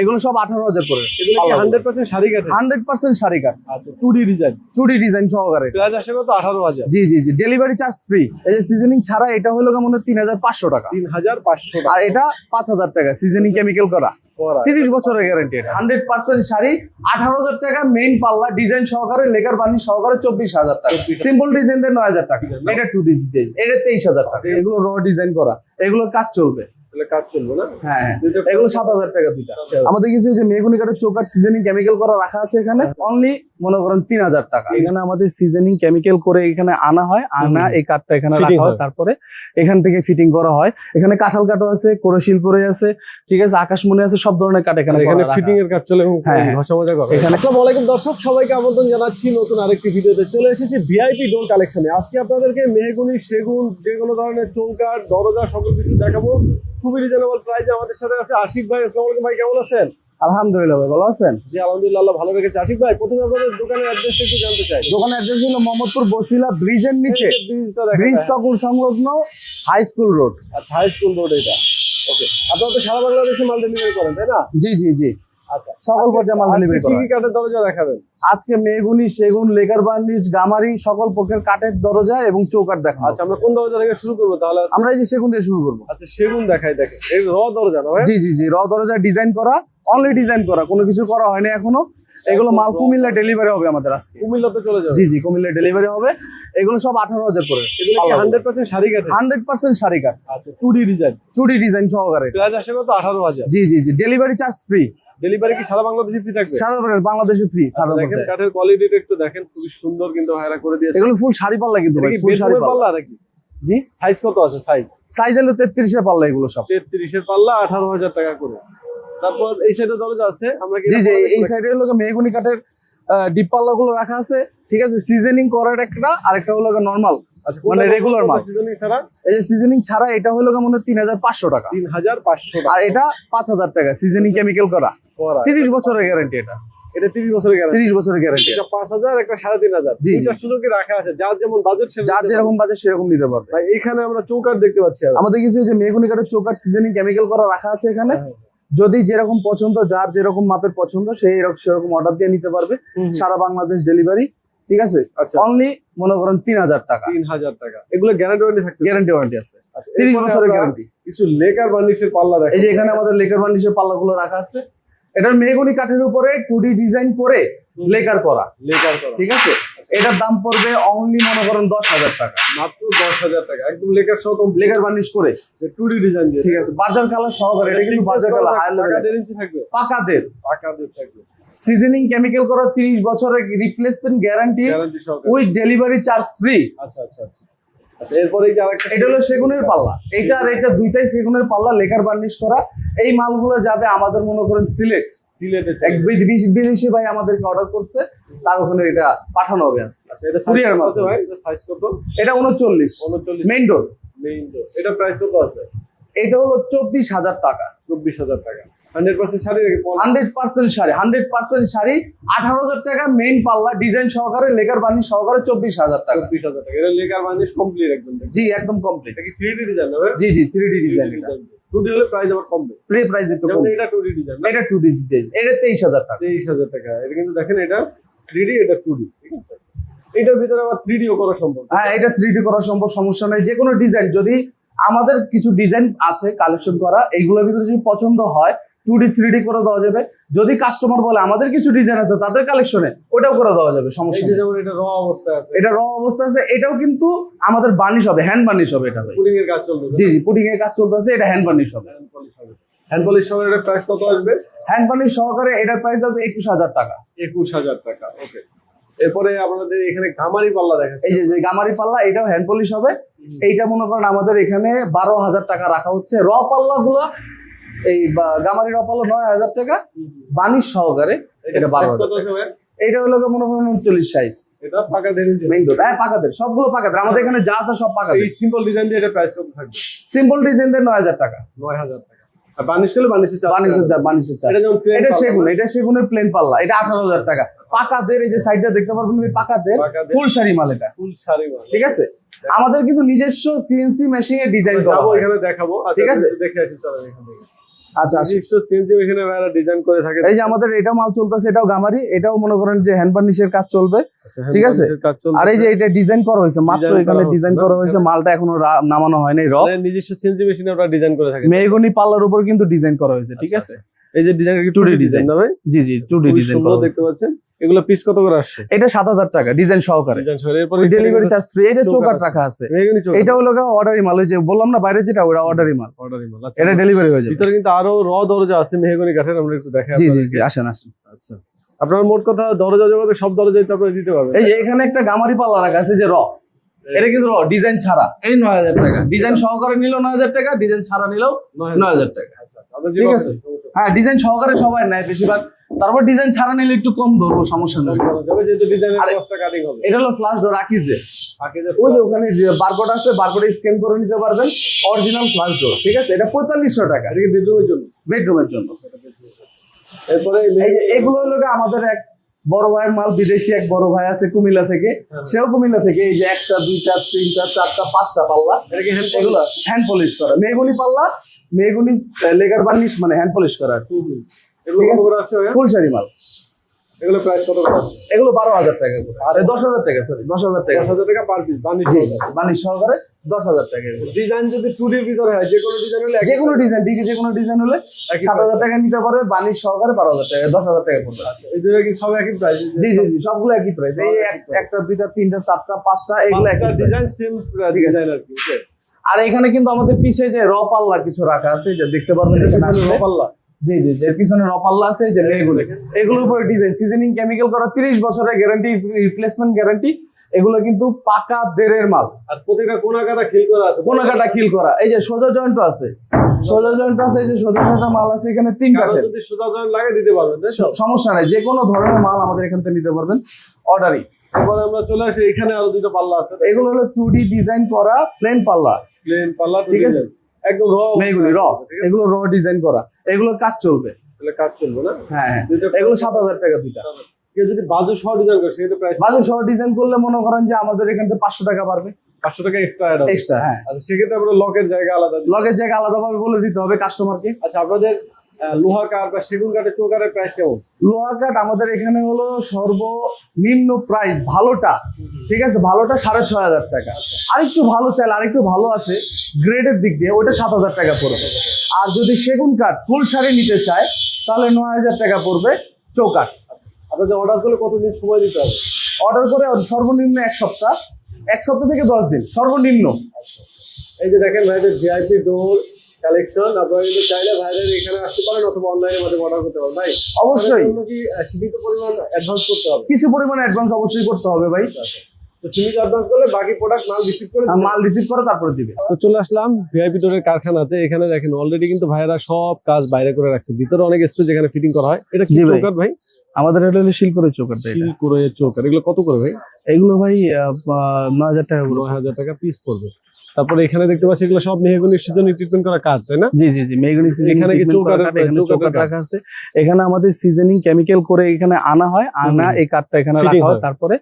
এগুলো সব আঠারো হাজার করে। এগুলো হান্ড্রেড পার্সেন্ট শাড়ি কাটে হান্ড্রেড পার্সেন্ট শাড়ি কাট আচ্ছা টু ডি ডিজাইন ডিজাইন সহকারে। প্রাইস আঠারো হাজার। জি জি জি ডেলিভারি চার্জ ফ্রি এই যে সিজনিং ছাড়া এটা হলো কেমন? তিন হাজার পাঁচশো টাকা। তিন হাজার পাঁচশো আর এটা পাঁচ হাজার টাকা সিজনিং কেমিক্যাল করা। তিরিশ বছরের গ্যারান্টি এটা। হান্ড্রেড পার্সেন্ট শাড়ি আঠারো হাজার টাকা মেইন পাল্লা ডিজাইন সহকারে লেকার বানি সহকারে চব্বিশ হাজার টাকা। সিম্পল ডিজাইন দিয়ে নয় হাজার টাকা। এটা টু ডিজাইন এটা তেইশ হাজার টাকা। এগুলো র ডিজাইন করা। এগুলোর কাজ চলবে। তাহলে কাজ চলবে না? হ্যাঁ হ্যাঁ। এগুলো সাত হাজার টাকা দুইটা। আমাদের কিছু যে মেগুনি কাঠের চোকার সিজনিং কেমিক্যাল করা রাখা আছে এখানে? অনলি মনে করেন তিন হাজার টাকা। এখানে আমাদের সিজনিং কেমিক্যাল করে এখানে আনা হয়। আনা এই কাঠটা এখানে রাখা হয়। তারপরে এখান থেকে ফিটিং করা হয়। এখানে কাঁঠাল কাঠও আছে কোরশিল করে আছে ঠিক আছে? আকাশমণি আছে সব ধরনের কাঠ এখানে এখানে ফিটিং এর। কাজ চলে এবং হ্যাঁ। মজা করে। এখানে- আসসালামু আলাইকুম দর্শক সবাইকে আমন্ত্রণ জানাচ্ছি নতুন আরেকটি ভিডিওতে। চলে এসেছি ভিআইপি ডোর কালেকশনে আজকে আপনাদেরকে মেহগুনি সেগুন যে কোনো ধরনের চৌকাঠ দরজা সকল কিছু দেখাবো। খুবই রিজনেবল প্রাইসে আমাদের সাথে আছে আশিক ভাই আসসালামু আলাইকুম ভাই কেমন আছেন? আলহামদুলিল্লাহ ভাই ভালো আছেন? জি আলহামদুলিল্লাহ ভালো রেখেছে। আশিক ভাই প্রথমে আপনাদের দোকানের একটু জানতে চাই। দোকানের অ্যাড্রেস হলো মোহাম্মদপুর বসিলা ব্রিজের নিচে ব্রিজ। সংলগ্ন high school road high school road এটা। ওকে আপনারা তো সারা বাংলাদেশে মাল ডেলিভারি করেন তাই না? জি জি জি। সকল পর্যায়ে মাল আজকে ডেলিভারি করা কি কাঠের দরজা দেখাবেন? আজকে মেগুনি সেগুন লেকার বার্নিশ গামারি সকল প্রকার কাঠের দরজা এবং দেখাবো আচ্ছা আমরা কোন দরজা থেকে শুরু করব তাহলে আমরা এই যে সেগুন দিয়ে শুরু করব। আচ্ছা সেগুন দেখাই দেখে এই র দরজা না জি জি জি র দরজা ডিজাইন করা অনলি ডিজাইন করা কোনো কিছু করা হয়নি এখনও। এগুলো মাল কুমিল্লা ডেলিভারি হবে আমাদের আজকে। কুমিল্লাতে চলে যাবে। জি জি কুমিল্লা ডেলিভারি হবে। এগুলো সব আঠারো হাজার করে। এগুলো হান্ড্রেড পার্সেন্ট শাড়ি কাটে হান্ড্রেড পার্সেন্ট শাড়ি কাঠ। আচ্ছা টু ডি ডিজাইন ডিজাইন সহকারে। প্রাইস আঠারো হাজার। জি জি জি ডেলিভারি চার্জ ফ্রি ডেলিভারি কি সারা বাংলাদেশে ফ্রি থাকবে? সারা বাংলাদেশে ফ্রি আচ্ছা, দেখেন কাঠের কোয়ালিটিটা একটু দেখেন খুবই সুন্দর কিন্তু ভাইরা করে দিয়েছে। এগুলো ফুল শাড়ি পাল্লা কিন্তু ভাই ফুল শাড়ি পাল্লা। পাল্লা নাকি? জি? সাইজ কত আছে? সাইজ সাইজ হলো তেত্রিশের পাল্লা এগুলো সব। তেত্রিশের পাল্লা আঠারো হাজার টাকা করে। তারপর এই সাইডে দরজা আছে আমরা কি জি জি এই সাইডে হলো মেহগুনি কাঠের ডিপ পাল্লা গুলো রাখা আছে ঠিক আছে? সিজনিং করার একটা আরেকটা হলো নর্মাল আচ্ছা, মানে কোনটা regular কোনটা মাল। ছাড়া? এই যে সিজনিং ছাড়া এটা হলো কেমন তিন হাজার পাঁচশো টাকা। তিন হাজার পাঁচশো আর এটা পাঁচ হাজার টাকা সিজনিং কেমিক্যাল করা। তিরিশ বছরের গ্যারান্টি এটা। এটা তিরিশ বছরের গ্যারান্টি তিরিশ বছরের গ্যারান্টি এটা পাঁচ হাজার একটা সাড়ে তিন হাজার। জি, জি। দুইটা সুযোগে রাখা আছে? যার যেমন বাজেট যার যেরকম বাজে সেরকম নিতে পারবে। ভাই এখানে আমরা চৌকাট দেখতে পাচ্ছি আমাদের কিছু যে মেহগুনি কাঠের চোকার সিজনিং কেমিক্যাল করা রাখা আছে এখানে। হ্যাঁ। যদি যেরকম পছন্দ যার যেরকম মাপের পছন্দ সেই সেরকম অর্ডার দিয়ে নিতে পারবে। সারা বাংলাদেশ ডেলিভারি ঠিক আছে? আচ্ছা। অনলি মনে করেন তিন হাজার টাকা। তিন হাজার টাকা। এগুলো গ্যারান্টি ওয়ারেন্টি থাকতে গ্যারান্টি ওয়ারেন্টি আছে। আচ্ছা, তিরিশ বছরের গ্যারান্টি কিছু লেকার বার্নিশের পাল্লা এই যে এখানে আমাদের লেকার বার্নিশের পাল্লাগুলো রাখা আছে। এটার মেহগুনি কাঠের উপরে টু ডি ডিজাইন করে লেকার করা। লেকার করা। ঠিক আছে? এটার দাম পড়বে অনলি মনে করেন দশ হাজার টাকা। মাত্র দশ হাজার টাকা। একদম লেকার সহ লেকার বার্নিশ করে টু ডি ডিজাইন দিয়ে ঠিক আছে বাজার কালার সহকারে এটা কিন্তু বাজার কালার হায়ার দেড় ইঞ্চি থাকবে। পাকাদের। পাকাদের থাকবে। সিজনিং কেমিক্যাল করা তিরিশ বছরের replacement guarantee guarantee with delivery charge free আচ্ছা আচ্ছা আচ্ছা। আচ্ছা এরপরে যে আরেকটা এটা হলো সেগুনের পাল্লা। এইটা আর এটা দুইটাই সেগুনের পাল্লা লেকার বার্নিশ করা। এই মালগুলো যাবে আমাদের মনে করেন সিলেট। সিলেটে এক বিদেশি- ভাই আমাদেরকে অর্ডার করছে তার ওখানে এটা পাঠানো হবে আজকে। আচ্ছা এটা আছে মাধ্যমে। ভাই? এটা সাইজ কত? এটা মেইন ডোর মেইন ডোর এটা প্রাইস কত আছে? এটা হলো চব্বিশ হাজার টাকা। চব্বিশ হাজার টাকা। শাড়ি আঠারো হাজার টাকা মেইন পাল্লা ডিজাইন সহকারে লেকার বার্নিশ সহকারে চব্বিশ হাজার টাকা। চব্বিশ হাজার টাকা। এটা লেকার বার্নিশ কমপ্লিট একদম জি একদম কমপ্লিট থ্রি ডি ডিজাইন জি জি থ্রি ডি ডিজাইন প্রাইস আবার কমবে। প্রে প্রাইস একটু এটা ডিজাইন এটা ডিজাইন এটা তেইশ হাজার টাকা। তেইশ হাজার টাকা। এটা কিন্তু দেখেন এটা এটা ঠিক আছে? এটার ভিতরে আবার ডিও করা সম্ভব। হ্যাঁ এটা করা সম্ভব সমস্যা নেই। যে কোনো ডিজাইন যদি আমাদের কিছু ডিজাইন আছে কালেকশন করা এইগুলোর ভিতরে যদি পছন্দ হয় টু ডি থ্রি ডি করে দেওয়া যাবে। যদি কাস্টমার বলে আমাদের কিছু ডিজাইন আছে তাদের কালেকশনে ওটাও করে দেওয়া যাবে সমস্যা নেই। যেমন এটা র অবস্থায় আছে। এটা র অবস্থা আছে এটাও কিন্তু আমাদের বার্নিশ হবে হ্যান্ড বার্নিশ হবে এটা পুডিং এর কাজ চলবে জি জি পুডিং এর কাজ চলতেছে এটা হ্যান্ড বার্নিশ হবে। হ্যান্ড পলিশ হবে। হ্যান্ড পলিশ সহ প্রাইস কত আসবে? হ্যান্ড বার্নিশ সহকারে এটার প্রাইস হবে একুশ হাজার টাকা। একুশ হাজার টাকা ওকে এরপরে আপনাদের এখানে গামারি পাল্লা দেখাচ্ছে। এই যে যে গামারি পাল্লা এটাও হ্যান্ড পলিশ হবে। এইটা মনে করেন আমাদের এখানে বারো হাজার টাকা রাখা হচ্ছে। র পাল্লা গুলো এই বা- গামারি র পাল্লা নয় হাজার টাকা। বানিশ সহকারে এটা বারো হাজার? এইটা হলো মনে করেন উনচল্লিশ সাইজ এটা ডোর হ্যাঁ পাকাদের সবগুলো পাকাদের আমাদের এখানে যা আছে সব এই পাকাদের সিম্পল ডিজাইন দিয়ে এটা প্রাইস কত থাকবে? সিম্পল ডিজাইন দিয়ে নয় হাজার টাকা। নয় হাজার টাকা। আর বার্নিশ করলে বার্নিশের চার্জ বানিশের যা বানিশের চার্জ এটা যেমন plain এটা পাল্লা সেগুন এটা সেগুনের প্লেন পাল্লা। এটা আঠারো হাজার টাকা। পাকাদের এই যে সাইডটা দেখতে পারবেন এই পাকাদের পাকাদের। ফুল শাড়ি মাল এটা। ফুল শাড়ি মাল। ঠিক আছে? আমাদের কিন্তু নিজস্ব সিএনসি মেশিন এর ডিজাইন করা হয়। এখানে দেখাবো। আচ্ছা, ঠিক আছে? দেখে আসি চলেন এখান থেকে। আচ্ছা ডিজাইন করে থাকে। এই যে আমাদের এটা মাল চলতেছে এটাও গামারি এটাও মনে করেন যে হ্যান্ড বার্নিশের কাজ চলবে আচ্ছা, ঠিক আছে? আর এই যে এটা ডিজাইন করা হয়েছে মাত্র Design এখানে ডিজাইন করা হয়েছে মালটা এখনও নামানো হয়নি র। মানে নিজস্ব সিএনজি মেশিনে আপনারা ডিজাইন করে মেহগনি পাল্লার উপর কিন্তু ডিজাইন করা হয়েছে ঠিক আচ্ছা, আছে? এই যে ডিজাইন কি 2D 2D ডিজাইন না ভাই? জি জি টু ডি ডিজাইন সুন্দর করা দেখতে পাচ্ছেন। এগুলো পিস কত করে আসছে? এটা সাত হাজার টাকা ডিজাইন সহকারে। ডিজাইন এরপরে ডেলিভারি চার্জ ফ্রি এটা চৌকাট আছে। রাখা আছে। এটা হলো অর্ডারি মাল ওই যে বললাম না বাইরে যেটা ওটা অর্ডারি মাল। অর্ডারই মাল আচ্ছা। এটা ডেলিভারি হয়ে যাবে। ভিতরে কিন্তু আরও র দরজা আছে মেহগনি কাঠের আমরা একটু দেখাই জি জি। জি আসেন আসেন। আচ্ছা। আপনার মোট কথা দরজা জগতে সব দরজাই তো আপনারা দিতে পারবেন। এই যে এখানে একটা গামারি পাল্লা রাখা আছে যে র এটা কিন্তু র ডিজাইন ছাড়া। এই নয় হাজার টাকা। ডিজাইন সহকারে নিলেও নয় হাজার টাকা ডিজাইন ছাড়া নিলেও নয় হাজার টাকা। আচ্ছা, ঠিক আছে। হ্যাঁ ডিজাইন সহকারে সবাই নেয় বেশিরভাগ। তারপর ডিজাইন ছাড়া নিলে একটু কম ধরবো সমস্যা নেই। এটা হলো ফ্লাশ ডোর যে। ওই যে ওখানে বারকোড আছে বারকোডে স্ক্যান করে নিতে পারবেন। অরিজিনাল ফ্লাশ ডোর ঠিক আছে? এটা পঁয়তাল্লিশশো টাকা। বেডরুমের জন্য? বেডরুমের জন্য। এরপরে এগুলো হলো আমাদের এক বড় ভাইয়ের মাল বিদেশি এক বড় ভাই আছে কুমিল্লা থেকে। হ্যাঁ। সেও কুমিল্লা থেকে এই যে একটা দুইটা তিনটা চারটা পাঁচটা পাল্লা। এগুলো হ্যান্ড পলিশ করা। মেগুনি পাল্লা মেগুনি লেগার বার্নিশ মানে হ্যান্ড পলিশ করা? ফুল শাড়ি মাল। এগুলো প্রাইস কত এগুলো বারো হাজার টাকা আরে দশ হাজার টাকা সরি দশ হাজার টাকা। দশ হাজার টাকা পার পিস সহকারে। দশ হাজার টাকা ডিজাইন যদি টু ডির ভিতরে হয় যে কোনো ডিজাইন হলে যে কোনো ডিজাইন ঠিক যে কোনো ডিজাইন হলে সাত হাজার টাকা নিতে পারবে বার্নিশ সহকারে বারো হাজার টাকা দশ হাজার টাকা পড়বে। এই দুটো কি সব একই প্রাইস জি জি জি সবগুলো একই প্রাইস এই এক- একটা দুইটা তিনটা চারটা পাঁচটা এগুলো একই ডিজাইন। সেম ঠিক আছে। আর এখানে কিন্তু আমাদের পিছে যে র পাল্লা কিছু রাখা আছে যে দেখতে পারবেন এখানে আসলে। পাল্লা। জি জি জি এর পিছনে র পাল্লা আছে যে এগুলো এগুলোর উপরে ডিজাইন সিজনিং কেমিক্যাল করা 30 বছরের গ্যারান্টি রিপ্লেসমেন্ট গ্যারান্টি এগুলো কিন্তু পাকা দেড়ের মাল। আর প্রত্যেকটা কোনা কাটা খিল করা আছে। কোন কাটা খিল করা। এই যে সোজা জয়েন্ট আছে। সোজা জয়েন্ট আছে এই যে সোজা জয়েন্ট মাল আছে এখানে তিন কাঠের যদি সোজা জয়েন্ট লাগে দিতে পারবেন সমস্যা নাই যে কোনো ধরনের মাল আমাদের এখান থেকে নিতে পারবেন। অর্ডারই তারপরে আমরা চলে আসি এখানে আরও দুটো পাল্লা আছে। এগুলো হলো টু ডি ডিজাইন করা প্লেন পাল্লা। প্লেন পাল্লা ঠিক আছে। একদম র এগুলি র এগুলো র ডিজাইন করা। এগুলোর কাজ চলবে। তাহলে কাজ চলবে না? হ্যাঁ হ্যাঁ। এগুলো সাত হাজার টাকা দুইটা। কেউ যদি বাজু সহ ডিজাইন করে সেটা প্রাইস বাজু সহ ডিজাইন করলে মনে করেন যে আমাদের এখান থেকে পাঁচশো টাকা পারবে পাঁচশো টাকা এক্সট্রা অ্যাড এক্সট্রা হ্যাঁ। আচ্ছা সেক্ষেত্রে আমরা লকের জায়গা আলাদা। লগের জায়গা আলাদাভাবে বলে দিতে হবে কাস্টমারকে আচ্ছা আপনাদের লোহা কাঠ বা সেগুন কাঠের চৌকারের প্রাইস কেমন? লোহা কাঠ আমাদের এখানে হলো সর্বনিম্ন প্রাইস ভালোটা ঠিক আছে? ভালোটা সাড়ে ছয় হাজার টাকা। আরেকটু ভালো চাইলে আরেকটু ভালো আছে গ্রেডের দিক দিয়ে ওটা সাত হাজার টাকা পড়বে। আর যদি সেগুন কাঠ ফুল শাড়ি নিতে চায় তাহলে নয় হাজার টাকা পড়বে চৌকাঠ। আপনাদের অর্ডার করলে কতদিন সময় দিতে হবে? অর্ডার করে সর্বনিম্ন এক সপ্তাহ এক সপ্তাহ থেকে দশ দিন সর্বনিম্ন। এই যে দেখেন ভাইদের ভিআইপি ডোর কালেকশন আপনারা কিন্তু চাইলে ভাইদের এখানে আসতে পারেন অথবা অনলাইনের মাধ্যমে অর্ডার করতে পারেন। ভাই অবশ্যই। কি সীমিত পরিমাণ অ্যাডভান্স করতে হবে? কিছু পরিমাণ অ্যাডভান্স অবশ্যই করতে হবে ভাই। তো সীমিত অ্যাডভান্স করলে বাকি প্রোডাক্ট মাল রিসিভ করে মাল রিসিভ করে তারপরে দিবে। তো চলে আসলাম ভিআইপি ডোরের কারখানাতে। এখানে দেখেন অলরেডি কিন্তু ভাইয়েরা সব কাজ বাইরে করে রাখছে। ভিতরে অনেক স্পেস যেখানে ফিটিং করা হয়। এটা কি ভাই। আমাদের এটা হলো শিল করে চৌকাঠটা এটা। শিল করে চৌকাট এগুলো কত করে ভাই? এগুলো ভাই নয় হাজার টাকা নয় হাজার টাকা পিস পড়বে। তারপরে এখানে দেখতে পাচ্ছি এগুলো সব মেহগুনি সিজনে ট্রিটমেন্ট করা কাঠ তাই না? জি জি জি মেগুনি সিজনিং এখানে কি এখানে রাখা আছে। এখানে আমাদের সিজনিং কেমিক্যাল করে এখানে আনা হয় আনা এই কাঠটা এখানে রাখা হয়। তারপরে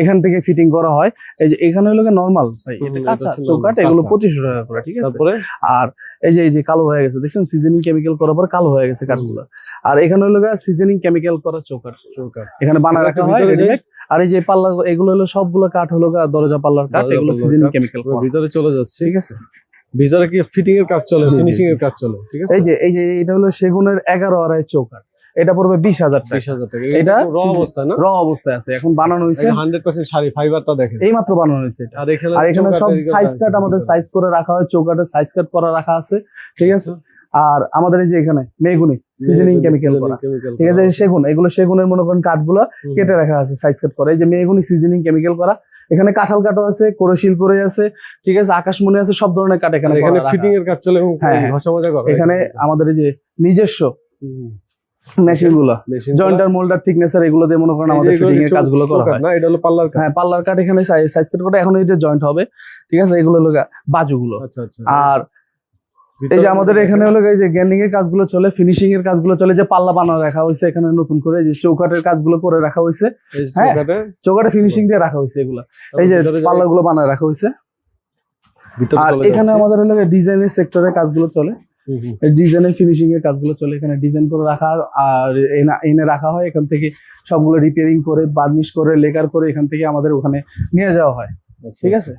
এখান থেকে ফিটিং করা হয়। এই যে এখানে হলো নর্মাল ভাই এটা কাঁচা হচ্ছে চৌকাঠ এগুলো কাঁচা। পঁচিশশো টাকা করে ঠিক আছে? তারপরে? আর এই যে এই যে কালো হয়ে গেছে দেখছেন? সিজনিং কেমিক্যাল করার পর কালো হয়ে গেছে কাঠগুলো। আর এখানে হলো সিজনিং কেমিক্যাল করা চৌকাঠ। চৌকাঠ। এখানে বানা রাখা হয় রেডিমেড আর এই যে পাল্লা এগুলো হলো সবগুলো কাঠ হলো দরজা পাল্লার কাঠ এগুলো সিজনিং কেমিক্যাল ভিতরে চলে যাচ্ছে। ঠিক আছে? ভিতরে কি ফিটিং এর কাজ চলে ফিনিশিং এর কাজ চলে ঠিক আছে? এই যে এই যে এটা হলো সেগুনের এগারো আড়াই চৌকাঠ। এটা পড়বে বিশ হাজার টাকা। এটা র অবস্থা না? র অবস্থায় আছে। এখন বানানো হয়েছে। হান্ড্রেড পার্সেন্ট শাড়ি ফাইবারটা দেখেন। এই মাত্র বানানো হয়েছে আর এখানে সব সাইজ কাট আমাদের সাইজ করে রাখা হয় চৌকাটের সাইজ কাট করা রাখা আছে। ঠিক আছে? আর আমাদের এই যে এখানে মেগুনি সিজনিং কেমিক্যাল করা। ঠিক আছে সেগুন এগুলো সেগুনের মনে করেন কাঠগুলো। কেটে রাখা আছে সাইজ কাট করা। এই যে মেগুনি সিজনিং কেমিক্যাল করা। এখানে কাঁঠাল কাঠও আছে কোরশিল করে আছে ঠিক আছে আকাশমণি আছে সব ধরনের কাঠ এখানে এখানে ফিটিং এর কাজ চলে হ্যাঁ, হ্যাঁ। এখানে আমাদের এই যে নিজস্ব মেশিনগুলো জয়েন্টার মোল্ডার থিকনেসার এগুলো দিয়ে মনে করেন আমাদের এর কাজগুলো করা হয়। না এটা হলো পাল্লার হ্যাঁ পাল্লার এখানে সাইজ কাট করে এখন এটা জয়েন্ট হবে ঠিক আছে এগুলো হলো বাজুগুলো। আচ্ছা আচ্ছা। আর এই যে আমাদের এখানে হলো এই যে গ্যান্ডিং এর কাজগুলো চলে ফিনিশিং এর কাজগুলো চলে যে পাল্লা বানানো রাখা হয়েছে এখানে নতুন করে যে চৌকাটের কাজগুলো করে রাখা হয়েছে। হ্যাঁ। চৌকাটে ফিনিশিং দিয়ে রাখা হয়েছে এগুলো। এই যে পাল্লাগুলো বানায় রাখা হয়েছে। আর এখানে আমাদের হলো ডিজাইনের সেক্টরের কাজগুলো চলে। ডিজাইনের ফিনিশিং এর কাজগুলো চলে এখানে ডিজাইন করে রাখা আর এনে- এনে রাখা হয় এখান থেকে সবগুলো রিপেয়ারিং করে বার্নিশ করে লেকার করে এখান থেকে আমাদের ওখানে নিয়ে যাওয়া হয়। ঠিক আছে?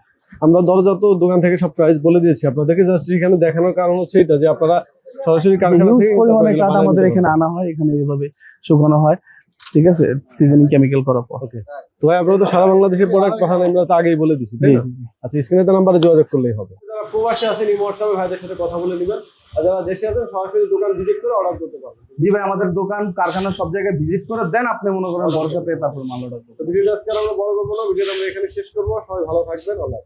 আমরা দরজা তো দোকান থেকে সব প্রাইস বলে দিয়েছি। আপনাদেরকে জাস্ট এখানে দেখানোর কারণ হচ্ছে এটা যে আপনারা সরাসরি কারখানা থেকে পরিমাণে কাঠ আমাদের এখানে আনা হয় এখানে এইভাবে শুকানো হয়। ঠিক আছে? সিজনিং কেমিক্যাল করার পর। তো ভাই আপনারা তো সারা বাংলাদেশের প্রোডাক্ট পাঠান আমরা তো আগেই বলে দিছি আচ্ছা স্ক্রিনে তো নাম্বারে যোগাযোগ করলেই হবে। যারা প্রবাসী আছেন এই হোয়াটসঅ্যাপে ভাইদের সাথে কথা বলে নেবেন। আর যারা দেশে আছেন সরাসরি দোকান ভিজিট করে অর্ডার করতে পারবেন। জি ভাই আমাদের দোকান কারখানা সব জায়গায় ভিজিট করে দেন আপনি মনে করেন ভরসা পেয়ে তারপর মাল অর্ডার ভিডিওটা আজকে আমরা বড় করব না ভিডিওটা আমরা এখানে শেষ করব। সবাই ভালো থাকবেন আল্লাহ।